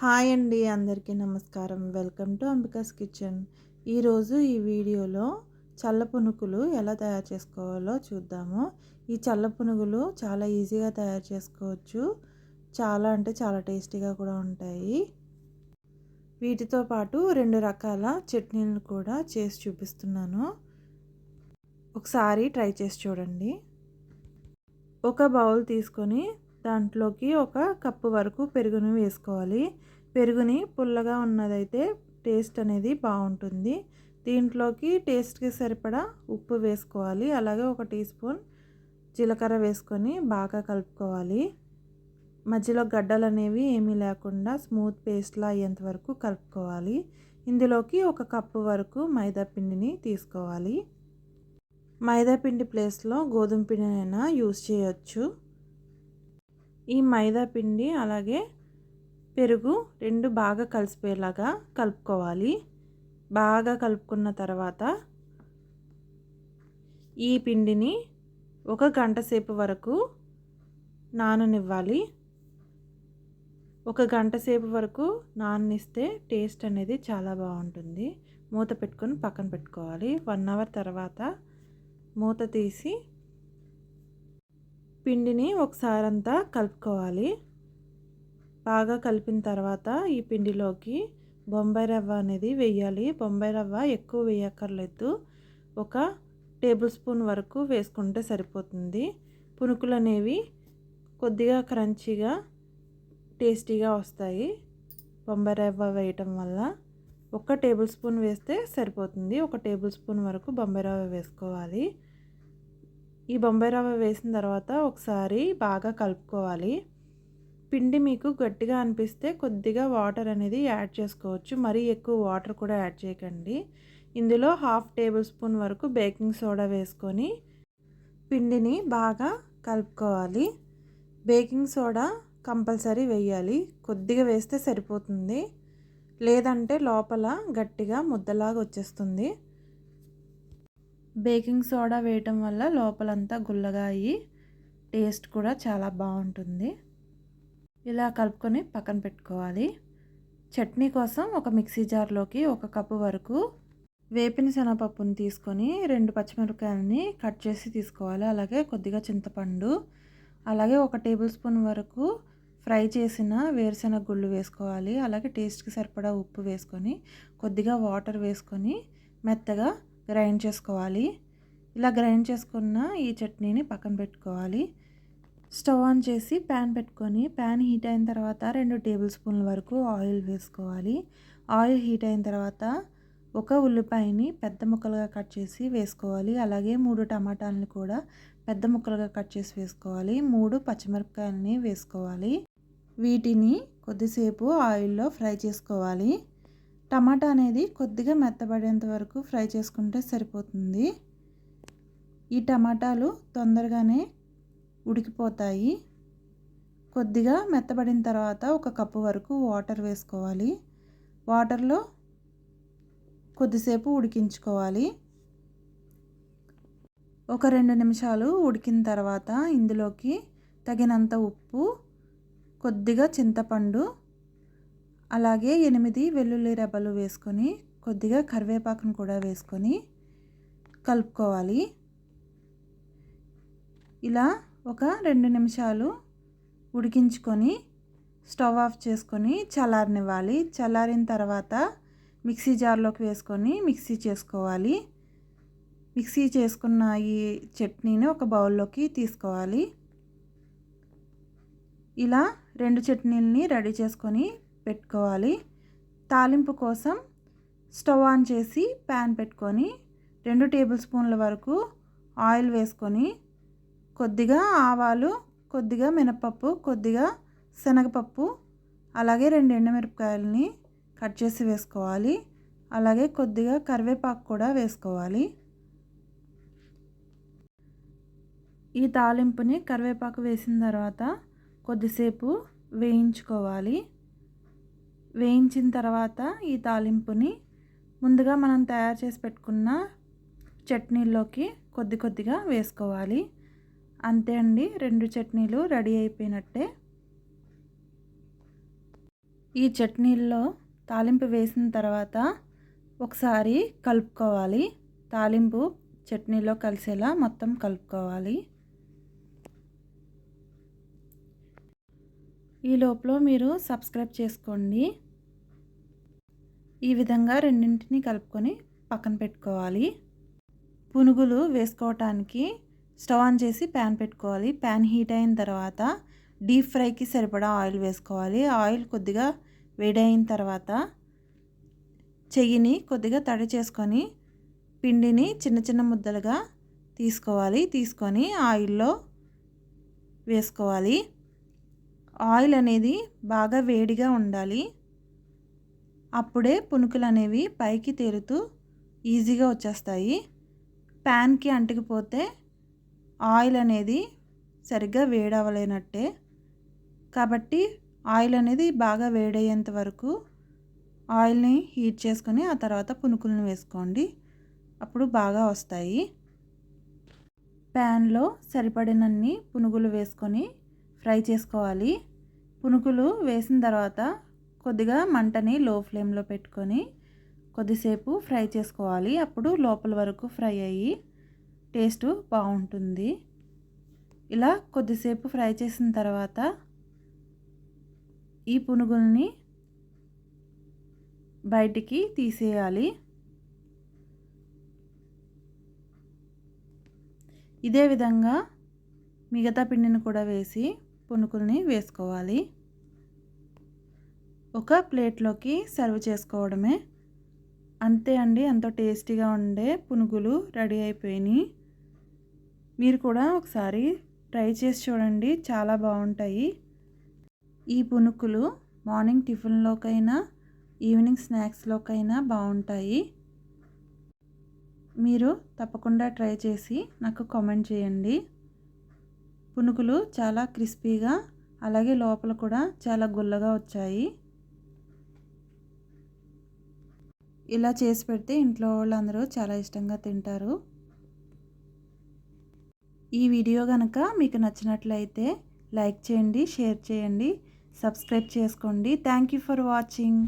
Hi అండి అందరికీ నమస్కారం. Welcome to Ambika's kitchen. ఈరోజు ఈ వీడియోలో చల్ల పునుకులు ఎలా తయారు చేసుకోవాలో చూద్దాము. ఈ చల్ల పునుగులు చాలా ఈజీగా తయారు చేసుకోవచ్చు. చాలా అంటే చాలా టేస్టీగా కూడా ఉంటాయి. వీటితో పాటు రెండు రకాల చట్నీలను కూడా చేసి చూపిస్తున్నాను. ఒకసారి ట్రై చేసి చూడండి. ఒక బౌల్ తీసుకొని దాంట్లోకి ఒక కప్పు వరకు పెరుగును వేసుకోవాలి. పెరుగుని పుల్లగా ఉన్నదైతే టేస్ట్ అనేది బాగుంటుంది. దీంట్లోకి టేస్ట్కి సరిపడా ఉప్పు వేసుకోవాలి. అలాగే ఒక టీ స్పూన్ జీలకర్ర వేసుకొని బాగా కలుపుకోవాలి. మధ్యలో గడ్డలు అనేవి ఏమీ లేకుండా స్మూత్ పేస్ట్లా అయ్యేంత వరకు కలుపుకోవాలి. ఇందులోకి ఒక కప్పు వరకు మైదా పిండిని తీసుకోవాలి. మైదా పిండి ప్లేస్లో గోధుమ పిండినైనా యూస్ చేయొచ్చు. ఈ మైదా పిండి అలాగే పెరుగు రెండు బాగా కలిసిపోయేలాగా కలుపుకోవాలి. బాగా కలుపుకున్న తర్వాత ఈ పిండిని ఒక గంట సేపు వరకు నాననివ్వాలి. ఒక గంట సేపు వరకు నాననిస్తే టేస్ట్ అనేది చాలా బాగుంటుంది. మూత పెట్టుకొని పక్కన పెట్టుకోవాలి. వన్ అవర్ తర్వాత మూత తీసి పిండిని ఒకసారి అంతా కలుపుకోవాలి. బాగా కలిపిన తర్వాత ఈ పిండిలోకి బొంబాయి రవ్వ అనేది వేయాలి. బొంబాయి రవ్వ ఎక్కువ వేయక్కర్లేదు. ఒక టేబుల్ స్పూన్ వరకు వేసుకుంటే సరిపోతుంది. పునుకులు అనేవి కొద్దిగా క్రంచీగా టేస్టీగా వస్తాయి బొంబాయి రవ్వ వేయటం వల్ల. ఒక టేబుల్ స్పూన్ వేస్తే సరిపోతుంది. ఒక టేబుల్ స్పూన్ వరకు బొంబాయి రవ్వ వేసుకోవాలి. ఈ బొంబాయి రవ్వ వేసిన తర్వాత ఒకసారి బాగా కలుపుకోవాలి. పిండి మీకు గట్టిగా అనిపిస్తే కొద్దిగా వాటర్ అనేది యాడ్ చేసుకోవచ్చు. మరీ ఎక్కువ వాటర్ కూడా యాడ్ చేయకండి. ఇందులో హాఫ్ టేబుల్ స్పూన్ వరకు బేకింగ్ సోడా వేసుకొని పిండిని బాగా కలుపుకోవాలి. బేకింగ్ సోడా కంపల్సరీ వేయాలి. కొద్దిగా వేస్తే సరిపోతుంది. లేదంటే లోపల గట్టిగా ముద్దలాగా వచ్చేస్తుంది. బేకింగ్ సోడా వేయటం వల్ల లోపలంతా గుల్లగా అయ్యి టేస్ట్ కూడా చాలా బాగుంటుంది. ఇలా కలుపుకొని పక్కన పెట్టుకోవాలి. చట్నీ కోసం ఒక మిక్సీ జార్లోకి ఒక కప్పు వరకు వేపిన శనగపప్పుని తీసుకొని రెండు పచ్చిమిరపకాయలని కట్ చేసి తీసుకోవాలి. అలాగే కొద్దిగా చింతపండు అలాగే ఒక టేబుల్ స్పూన్ వరకు ఫ్రై చేసిన వేరుశెనగ గుళ్ళు వేసుకోవాలి. అలాగే టేస్ట్కి సరిపడా ఉప్పు వేసుకొని కొద్దిగా వాటర్ వేసుకొని మెత్తగా గ్రైండ్ చేసుకోవాలి. ఇలా గ్రైండ్ చేసుకున్న ఈ చట్నీని పక్కన పెట్టుకోవాలి. స్టవ్ ఆన్ చేసి ప్యాన్ పెట్టుకొని ప్యాన్ హీట్ అయిన తర్వాత రెండు టేబుల్ స్పూన్ల వరకు ఆయిల్ వేసుకోవాలి. ఆయిల్ హీట్ అయిన తర్వాత ఒక ఉల్లిపాయని పెద్ద ముక్కలుగా కట్ చేసి వేసుకోవాలి. అలాగే మూడు టమాటాలను కూడా పెద్ద ముక్కలుగా కట్ చేసి వేసుకోవాలి. మూడు పచ్చిమిరపకాయలని వేసుకోవాలి. వీటిని కొద్దిసేపు ఆయిల్లో ఫ్రై చేసుకోవాలి. టమాటా అనేది కొద్దిగా మెత్తబడేంత వరకు ఫ్రై చేసుకుంటే సరిపోతుంది. ఈ టమాటాలు తొందరగానే ఉడికిపోతాయి. కొద్దిగా మెత్తబడిన తర్వాత ఒక కప్పు వరకు వాటర్ వేసుకోవాలి. వాటర్లో కొద్దిసేపు ఉడికించుకోవాలి. ఒక రెండు నిమిషాలు ఉడికిన తర్వాత ఇందులోకి తగినంత ఉప్పు కొద్దిగా చింతపండు అలాగే ఎనిమిది వెల్లుల్లి రెబ్బలు వేసుకొని కొద్దిగా కరివేపాకును కూడా వేసుకొని కలుపుకోవాలి. ఇలా ఒక రెండు నిమిషాలు ఉడికించుకొని స్టవ్ ఆఫ్ చేసుకొని చల్లారనివ్వాలి. చల్లారిన తర్వాత మిక్సీ జార్లోకి వేసుకొని మిక్సీ చేసుకోవాలి. మిక్సీ చేసుకున్న ఈ చట్నీని ఒక బౌల్లోకి తీసుకోవాలి. ఇలా రెండు చట్నీలని రెడీ చేసుకొని పెట్టుకోవాలి. తాలింపు కోసం స్టవ్ ఆన్ చేసి ప్యాన్ పెట్టుకొని రెండు టేబుల్ స్పూన్ల వరకు ఆయిల్ వేసుకొని కొద్దిగా ఆవాలు కొద్దిగా మినపప్పు కొద్దిగా శనగపప్పు అలాగే రెండు ఎండుమిరపకాయలని కట్ చేసి వేసుకోవాలి. అలాగే కొద్దిగా కరివేపాకు కూడా వేసుకోవాలి. ఈ తాలింపుని కరివేపాకు వేసిన తర్వాత కొద్దిసేపు వేయించుకోవాలి. వేయించిన తర్వాత ఈ తాలింపుని ముందుగా మనం తయారు చేసి పెట్టుకున్న చట్నీల్లోకి కొద్ది కొద్దిగా వేసుకోవాలి. అంతే అండి రెండు చట్నీలు రెడీ అయిపోయినట్టే. ఈ చట్నీల్లో తాలింపు వేసిన తర్వాత ఒకసారి కలుపుకోవాలి. తాలింపు చట్నీలో కలిసేలా మొత్తం కలుపుకోవాలి. ఈ లోపల మీరు సబ్స్క్రైబ్ చేసుకోండి. ఈ విధంగా రెండింటిని కలుపుకొని పక్కన పెట్టుకోవాలి. పునుగులు వేసుకోవటానికి స్టవ్ ఆన్ చేసి ప్యాన్ పెట్టుకోవాలి. ప్యాన్ హీట్ అయిన తర్వాత డీప్ ఫ్రైకి సరిపడా ఆయిల్ వేసుకోవాలి. ఆయిల్ కొద్దిగా వేడైన తర్వాత చెయ్యిని కొద్దిగా తడి చేసుకొని పిండిని చిన్న చిన్న ముద్దలుగా తీసుకోవాలి. తీసుకొని ఆయిల్లో వేసుకోవాలి. ఆయిల్ అనేది బాగా వేడిగా ఉండాలి. అప్పుడే పునుకులు అనేవి పైకి తేలుతూ ఈజీగా వచ్చేస్తాయి. ప్యాన్కి అంటుకుపోతే ఆయిల్ అనేది సరిగ్గా వేడవలేనట్టే. కాబట్టి ఆయిల్ అనేది బాగా వేడయ్యేంత వరకు ఆయిల్ని హీట్ చేసుకొని ఆ తర్వాత పునుకులను వేసుకోండి. అప్పుడు బాగా వస్తాయి. ప్యాన్లో సరిపడినన్ని పునుగులు వేసుకొని ఫ్రై చేసుకోవాలి. పునుకులు వేసిన తర్వాత కొద్దిగా మంటని లో ఫ్లేమ్లో పెట్టుకొని కొద్దిసేపు ఫ్రై చేసుకోవాలి. అప్పుడు లోపల వరకు ఫ్రై అయ్యి టేస్ట్ బాగుంటుంది. ఇలా కొద్దిసేపు ఫ్రై చేసిన తర్వాత ఈ పునుగుల్ని బయటికి తీసేయాలి. ఇదే విధంగా మిగతా పిండిని కూడా వేసి పునుకుల్ని వేసుకోవాలి. ఒక ప్లేట్లోకి సర్వ్ చేసుకోవడమే. అంతే అండి ఎంతో టేస్టీగా ఉండే పునుగులు రెడీ అయిపోయినాయి. మీరు కూడా ఒకసారి ట్రై చేసి చూడండి చాలా బాగుంటాయి. ఈ పునుకులు మార్నింగ్ టిఫిన్లోకైనా ఈవినింగ్ స్నాక్స్లోకైనా బాగుంటాయి. మీరు తప్పకుండా ట్రై చేసి నాకు కామెంట్ చేయండి. పునుకులు చాలా క్రిస్పీగా అలాగే లోపల కూడా చాలా గుల్లగా వచ్చాయి. ఇలా చేసి పెడితే ఇంట్లో వాళ్ళందరూ చాలా ఇష్టంగా తింటారు. ఈ వీడియో కనుక మీకు నచ్చినట్లయితే లైక్ చేయండి షేర్ చేయండి సబ్స్క్రైబ్ చేసుకోండి. Thank you for watching.